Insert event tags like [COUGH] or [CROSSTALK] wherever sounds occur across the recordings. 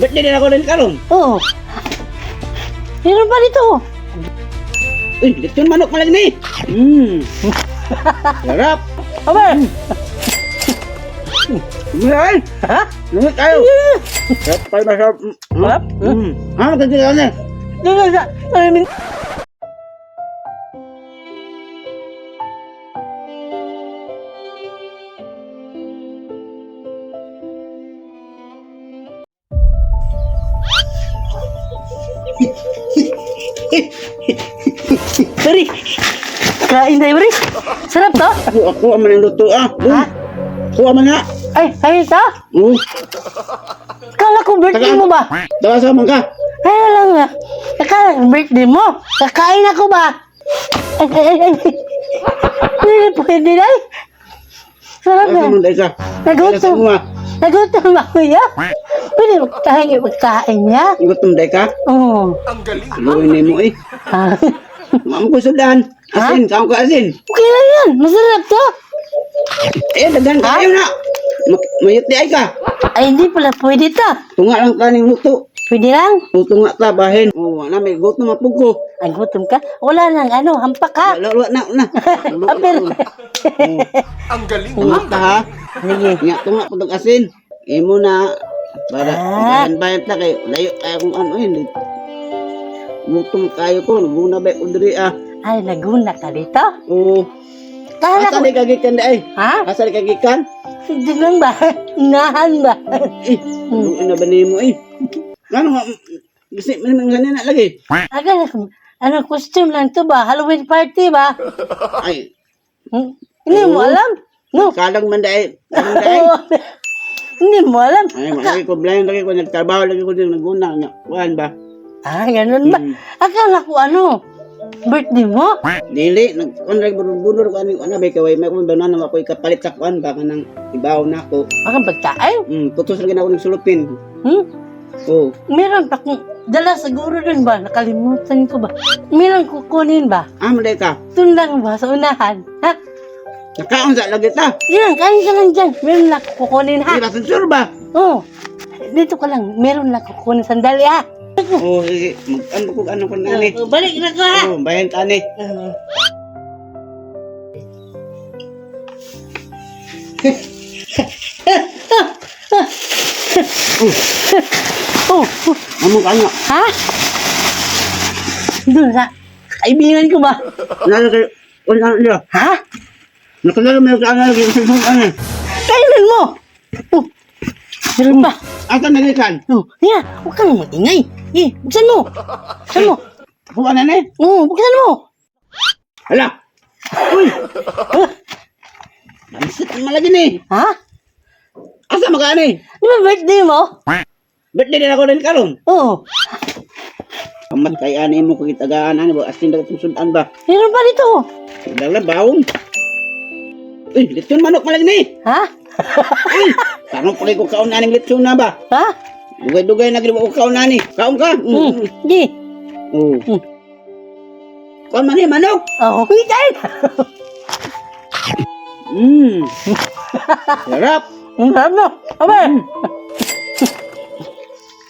Ba't di din ako rin karon? Oo. Meron pa dito. Uy, lechon manok malag ni. Hmm. [LAUGHS] Sarap. Aba. Umihay. Ha? Lumit tayo. Sarap tayo masarap. Sarap? Hmm. Ha, magkakita ka na. Doon sa... Beri, kain tayo, Beri. Sarap to. Ako, ako ang manang luto ah. Ha? Ako ang mga. Ay, ayun to. Oh, Kala ko birthday mo ba? tawa sa mga ka. Ay, lang nga. Akala birthday mo. Kakain ako ba? Ay, ay, ay. Hindi pwede na. Sarap na. Tawa sa mga. Nagutom ako ya. Pwede magkain yung pagkain niya. Gutom day ka. Oo. Luwi ni mo eh. Ah, Ma'am ko sudan. Asin, kaon ka asin. okay lang yan. Masarap to. Eh, daghan ka kayo na. Ma- Mayot di ay ka. Ay, hindi pala pwede to. Tunga lang ka ning luto. Pwede lang. Tunga ta bahin. Oh, wala may gutom mapug ko. Ay, gutom ka. Wala nang ano, hampak [LAUGHS] ka. Lalo na na. Ah, pero... Tunga ta ha. Sige. Nga tunga og asin. Imo na para Ah. bayan ta kay layo kay kung ano yun. Gutom kayo ko, muna ba ko diri ah. Ay, naguna ka dito? Oh, Kala asa ko... kagikan ay? Ha? Asa di kagikan? Hindi lang ba? [LAUGHS] Inahan ba? Eh, ano ina ba nimo eh? Ano nga kasi man ganyan na lagi. Aga, ano, costume lang to ba? Halloween party ba? Ay, Hmm? Hindi mo alam? No. kalang man dai. Kalang [LAUGHS] dai. Hindi mo alam? Ay, malagi ko blind lagi ko nagtrabaho lagi ko din naguna nga. Kuan ba? Ah, ganun ba? Hmm. Akala ko ano? Birthday mo? Dili, nag kuan lagi bunur ko ani ano ba kay may kung na ako ikapalit sa kuan ba kanang ibaw na ako. Bakang pagkain? Hmm, putos lagi na ako ng sulupin. Hmm? Oh, Meron pa kung dala siguro dun ba? Nakalimutan ko ba? Meron kukunin ba? ah malay ka. Tundang ba sa unahan? Ha? Nakaon sa lagi ta. Yan, kain ka lang dyan. Meron na kukunin ha? Di ba ba? Oo. Dito ka lang. Meron na kukunin. Sandali ha? Oh, sige. Mag ano ko ano ko na ni. Oh, balik na ko ha? Oh, bayan tani. Oh, [LAUGHS] oh, Amo ka nga. ha? Doon sa kaibigan ko ba? Kay wala niya. Ha? Nakalala mo sa ano lagi sa ano. Kailan mo? Oh, meron ba? Asa nagikan? Oh, yeah, huwag kang magingay. Eh, buksan mo. Buksan mo. Kuha na ni. Oo, buksan mo. Hala. Uy. Mansit ang malagi ni. Ha? Asa magani? Di ba birthday mo? Birthday din ako din karon. Oo. Amat kay ani mo kung itagaan ani ba asin dagat sudan ba? Meron pa dito. Dala baon. Uy, lechon manok malagi ni. Ha? Uy, tanong pala ko kaon aning lechon na ba? Ha? Dugay-dugay na gid ko kaon ani. Kaon ka? Hmm. Mm. Di. Oh. Hmm. Kaon man ni manok. Oh, hitain. Mm. Sarap. Ang sarap no. Aba.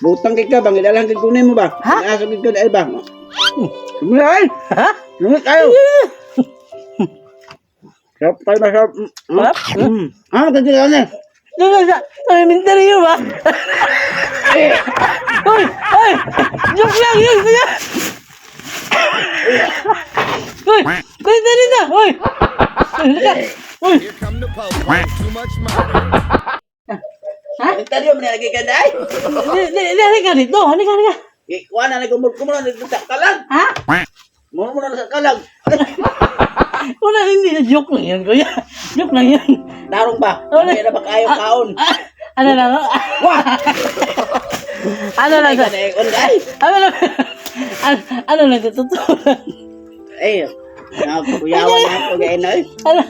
Butang kay ka bang idalang kay kunin mo ba? Ha? Aso kay ka dai ba? Lumay. Ha? Lumay tayo. Sarap tayo masarap. Mm. Sarap? Mm. Ah, kagila na. Doon sa elementary yun ba? Uy! Uy! Joke lang yun! Kuya! Uy! Kuya dali na! Uy! Uy! Ha? Tayo mo nilagay ka. Di- di- di- Halika dito! Halika! Halika! Ikuha na nagumod ko mo na dito sa kalag. Ha? Mo mo na sa kalag. Wala, hindi na joke lang yan, kuya. Joke lang yan. Darong ba? Wala. Ano na ba kayo kaon? Ah, ano lang? Wah! Ano lang? Kon dai. Ano lang? Ano, ano lang? Totoo lang. Eh, Nakuyawan na ako ngayon ay. Ano,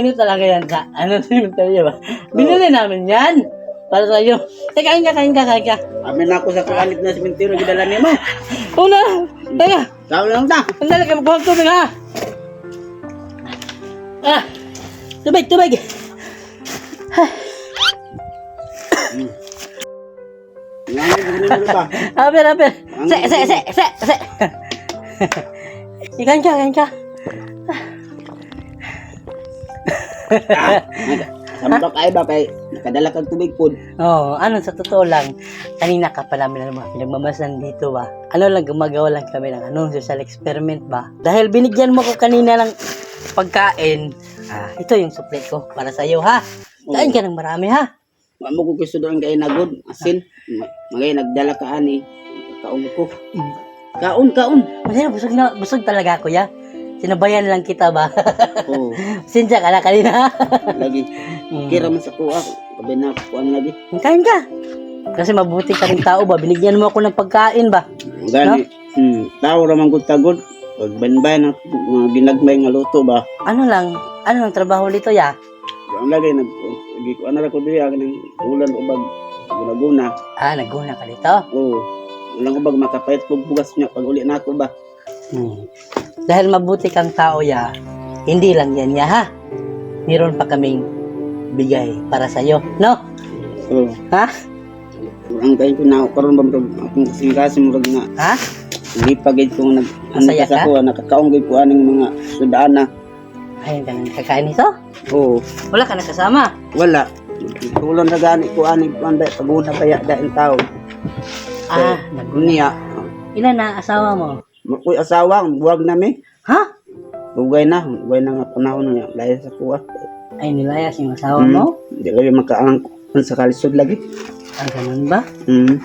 ini talaga yan sa, ano, cemetery ba? Binili namin yan. Para sa'yo. Eh, kain ka, kain ka, kain ka. Amin ako sa kalit na simentero gidala ni mo. Una, teka, Tao lang ta. ang dali ka magkuhang tubig ha. Ah, tubig, tubig. Aper, aper. Se, se, se, se, se. [LAUGHS] Ikan ka, ikan ka. Sampak ay ba kay nakadala kag tubig pod. Oo, ano, sa totoo lang, kanina ka pa namin pinagmamasan dito ba? Ano lang, gumagawa lang kami ng ano, social experiment ba? Dahil binigyan mo ko kanina ng pagkain, ah, ito yung supply ko para sa iyo ha. Kain ka ng marami ha. Wa mo ko gusto doon kay nagod asin. Ma- Magay nagdala ka ani. Kaon ko. Kaon kaon. Masaya, busog na, busog talaga ako ya. Sinabayan lang kita ba? Oh, [LAUGHS] Sinsya ka na kanina. lagi Hmm. kira man sa kuha. Kabi na kuan lagi. Kain ka. Kasi mabuti ka rin tao ba? Binigyan mo ako ng pagkain ba? Gani. Hmm, tao ra man gud tagod. Pag banbay na mga ginagmay nga luto ba. Ano lang, ano lang trabaho dito ya? Ang lagi nag lagi ko ana ra ko diri ang ulan ubag guna-guna. Ah, naguna ka dito? Oh, ulang ubag makapait kog bugas niya pag uli nako ba. Hmm. Dahil mabuti kang tao ya, hindi lang yan ya ha. Meron pa kaming bigay para sa iyo, no? Oh, Ha? ang kain ko na karon ba akong singkasi murag na Ha? Hindi pa gid ko nag ano Masaya sa ka? ko nakakaong gid ko aning mga sudana. Ayun ka nang kakain nito? Oo, Wala ka na kasama. wala. Tulon na gani ko aning panday paguna kaya daing tao. Ah, nag Niya, Ilan na asawa mo? makoy asawa buwag na mi. Ha? Ugay na, ugay na nga panahon nga layo sa kuha. Ay, nilayas yung asawa Hmm. mo? Di lagi makaang kun sa kalisod lagi. Ah, ganun ba? Hmm.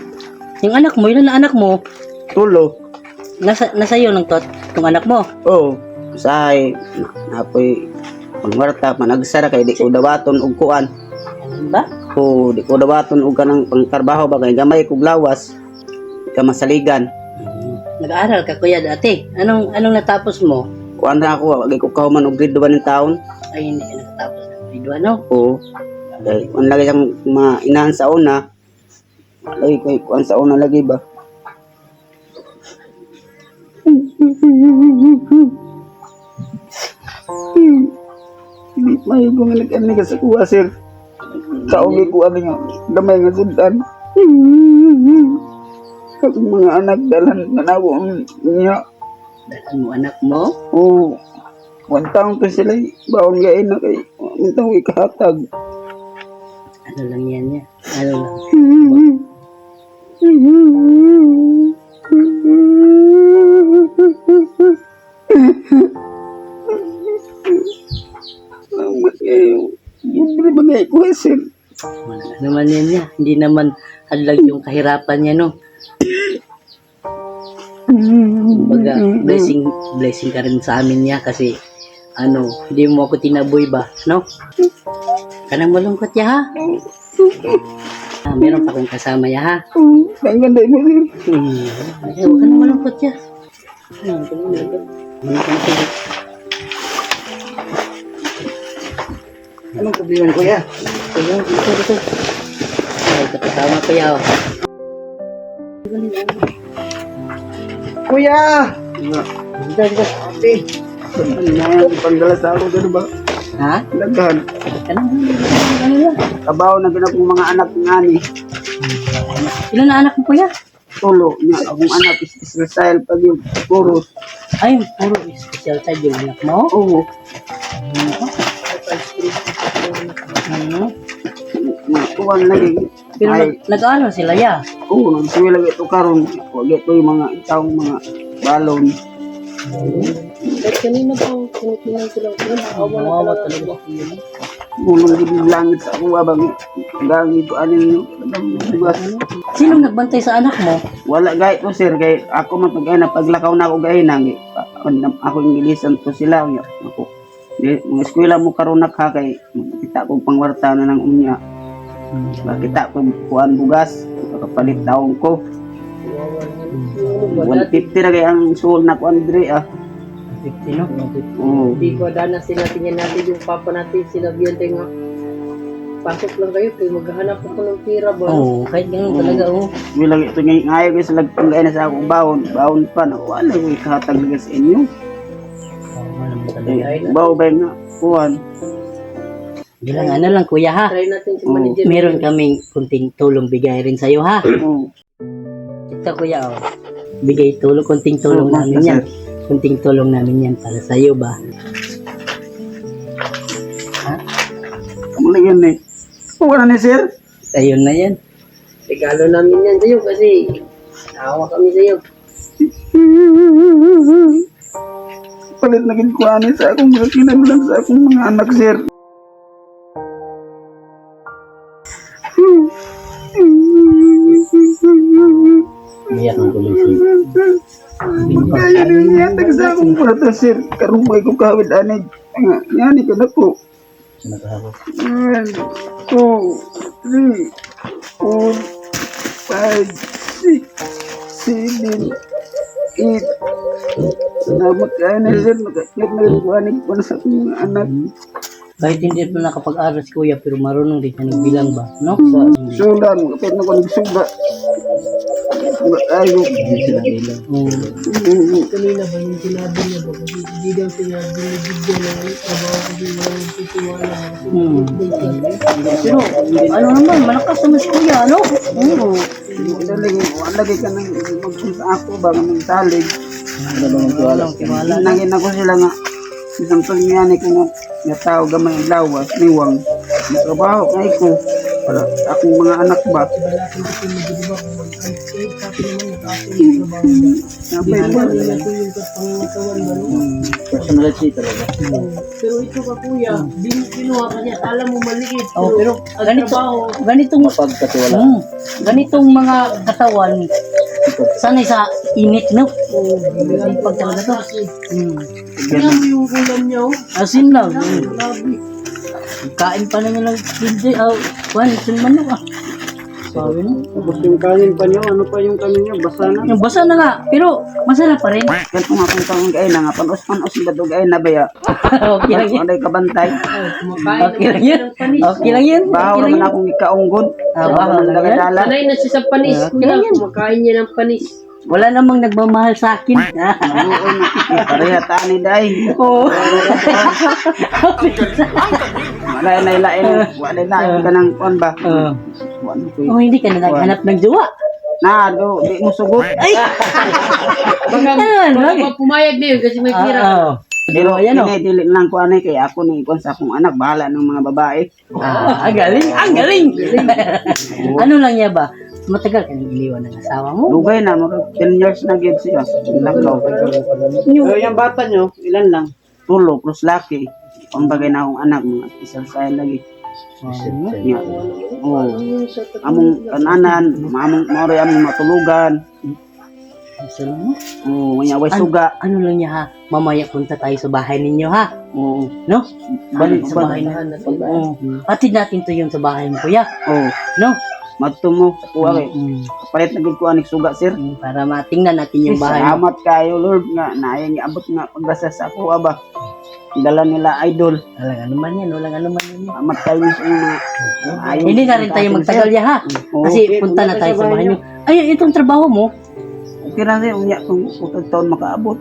Yung anak mo, ilan na anak mo? Tulo. Nasa, nasa iyo ng tot, yung anak mo. Oo. Sahay napoy pangwarta managsara kay di ko dawaton og kuan. Ba? Oo, di ko dawaton og kanang pangtrabaho ba kay gamay kog lawas. Ka masaligan. Nag-aaral ka kuya dati. Anong anong natapos mo? kuan na ako, wag ko kauman og grade 1 ng taon. Ay, hindi ka nakatapos ng grade 1, no? Oo. Dahil kuan lagi siyang mga inahan sa una. Lagi kay kuan sa una lagi ba. May ko nga nag-ani ka sa kuha, sir. Kaugi ko ani nga gamay nga sundan. Akong mga anak dalan nanawo niya. Dahil mo anak mo. Oo. One taon to sila bawang gain na kay Mintaw ikahatag. Ano lang yan niya? Ano lang? Libre ba nga ko sir? Wala naman yan niya. Hindi naman hadlag yung kahirapan niya, no? Baga, blessing, blessing ka rin sa amin niya kasi ano, hindi mo ako tinaboy ba, no? Kanang malungkot ya, ha? Ah, meron pa akong kasama ya, ha? Ang ganda mo sir. Hmm. Huwag ka na malungkot ya. Hmm, ganun, ganun. Ano ka na sige? Anong problema ko ya? Ito, ito, ito. Ay, kasama ko ya, oh. Kuya! Dito, dito. Ate! Ano na yan? Pangdala sa ako gano'n ba? Ha? Laghan. Kabaw na ganap ng mga anak ng ani. Ilan na anak mo, kuya? Tulo niya. Akong anak is Israel pag yung puro. Ay, puro special side yung anak mo. Oo. Hmm. Kuwan lagi. Pero Ay, nag- nag-aaral sila, ya. Oo, nagsuwi lagi ito karon. Huwag ito yung mga itawang mga balon. Kahit kanina po, tinitingnan ko lang. Nawawa talaga. Mulong gid ng langit sa ako abang gangi ko yung bugas. Sinong nagbantay sa anak mo? Wala gay ko sir kay ako man na paglakaw na ako gay nang ako yung gilisan to sila ako. Di mga eskwela mo karon na ka kay kita ko pangwarta na ng unya. Kita ko kuan bugas kapalit taong ko. 150 ra kay ang suol na kuan dire ah. 50, no? Oo. Hindi ko dana sila tingnan natin yung papa natin sinabihan tayo nga pasok lang kayo kayo maghahanap ako ng pira ba Oo, kahit ganun talaga, oh. May lagi ito ngay ngayo ko sa lagpanggay na sa akong baon. Baon pa na wala ko ikahatag lagi sa inyo. Oo. Eh, ba nga kuan. Bilang ano lang kuya ha. Try natin si Oo. manager. Meron kaming kunting tulong bigay rin sa'yo ha. Oo. Ito kuya oh. Bigay tulong, kunting tulong Oo, namin yan. Kunting tulong namin yan para sa'yo ba? Kamala yan eh. Wala na sir. Ayun na yan. Regalo namin yan sa'yo kasi naawa kami sa'yo. Palit na ginkuhanin sa akong kinamilang sa akong mga anak sir. Kaya nang yatag sa akong kwarta sir. Karumay ko kawid anay. Nga, Yani ka na ko. One, two, three, four, five, six, seven, eight. Salamat kayo na sir. Nakakit na ginkuhanin ko na sa akong mga anak. Kahit hindi pa nakapag-aral si kuya pero marunong din siya nagbilang ba? No? Sa, Sudan, kapit na ko nagsuga. Ayaw. Mm. Kanina ba yung sinabi niya ba? Kasi hindi daw sila binibigyan ng trabaho kasi walang titiwala. Hmm. Pero, ano naman, malakas naman si kuya, ano? Oo. Lagi, lagi ka nang magpunta ako ba ng talig. Walang tiwala. Nangin ako sila nga. Isang pagmiyani ko nga nga tao gamay ang lawas, niwang. Nagtrabaho kay ko. Para akong mga anak ba. Sabay ba? Personality talaga. Pero ito ka kuya, din kinuha ka niya, kala mo maliit. Oh, pero ganito, ganitong pagkatiwala. Hmm, ganitong mga katawan sanay sa init, no? oh, Pag talaga to. Hmm. Tingnan mo yung ulam niya, oh. Asin lang. Kain pa na niya ng hindi, oh, kwan, yung manok ah. Sabi no? Tapos yung kanin pa niyo, ano pa yung kanin niyo, basa na. Yung basa na nga, pero masarap pa rin. Ganito nga kung taong gaya na nga, panos-panos yung gadog gaya na ba ya? [LAUGHS] okay lang yan. Ano kabantay? Okay lang yan. Okay lang yan. Bahaw lang naman yan. akong ikaunggod. Ah, bahaw lang yan. Dala. Sanay na siya sa panis, Okay lang yan. Kumakain niya ng panis. Wala namang nagmamahal sa akin. [LAUGHS] Oo na. Pareha tani day. Oo. [LAUGHS] Wala na ilain. Wala na ka ng kon ba? Oo. Wala ko. Oh, hindi ka na naghanap ng jowa. Na, do, di mo sugot. Ay! [LAUGHS] Ano, bakit? pumayag na yun kasi may pira. Oo. Pero Ayan o. ini dili lang ko anay kay ako ni kon sa akong anak bahala ng mga babae. Ah, ang galing, ang galing. [LAUGHS] ano lang niya ba? Matagal ka nang iniwan ng asawa mo. Dugay na mo 10 years na gid siya. Lakaw. Yung, yung bata nyo, ilan lang? Tulo plus laki. Ang bagay na akong anak mga isang say lagi. Nya. Oh. Among kananan, among maoray among matulugan. Oh, manya way suga. ano lang niya ha? Mamaya punta tayo sa bahay ninyo ha? Oo. No? Balik sa bahay na. Oo. Hatid natin to yung sa bahay mo kuya. Oh, No? madto mo kuha kay. Mm. Palit na gid ko anik suga sir. Mm, Para matingnan natin yung bahay. Salamat kayo Lord nga naayang abot nga pagbasa sa kuha ba. Dala nila idol. Walang ano man yan, walang ano man yan. Salamat kayo sa inyo Hindi na rin tayo magtagal ya ha? Oo. Kasi punta na tayo sa bahay nyo. Ay, itong trabaho mo, Okay lang sir, unya kung utod taon makaabot.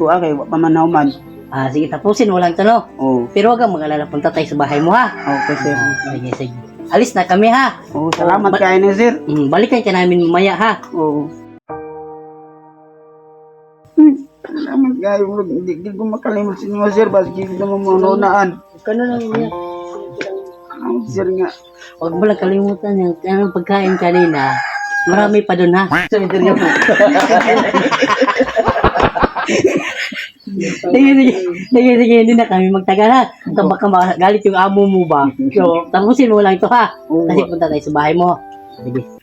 Kuha kay wa pa manaw man. ah, sige tapusin, walang tanong. Oh, Pero wag kang mag-alala, punta tayo sa bahay mo ha? okay sir. Sige, sige. Alis na kami ha? Oh, salamat ba- kayo ni sir. Mm, balikan ka namin mamaya ha? Oo. Kayo. Lord. Hindi hindi ko makalimot sa inyo sir. Baski ko naman. Huwag ka na lang niya. Salamat sir nga. Huwag mo lang kalimutan yung anong pagkain kanina. Marami pa dun ha? Sa interview mo. sige, sige. Sige, sige. Hindi na kami magtagal ha. Ito baka magalit yung amo mo ba? [LAUGHS] So, tapusin mo lang ito ha. Kasi punta tayo sa bahay mo. Sige.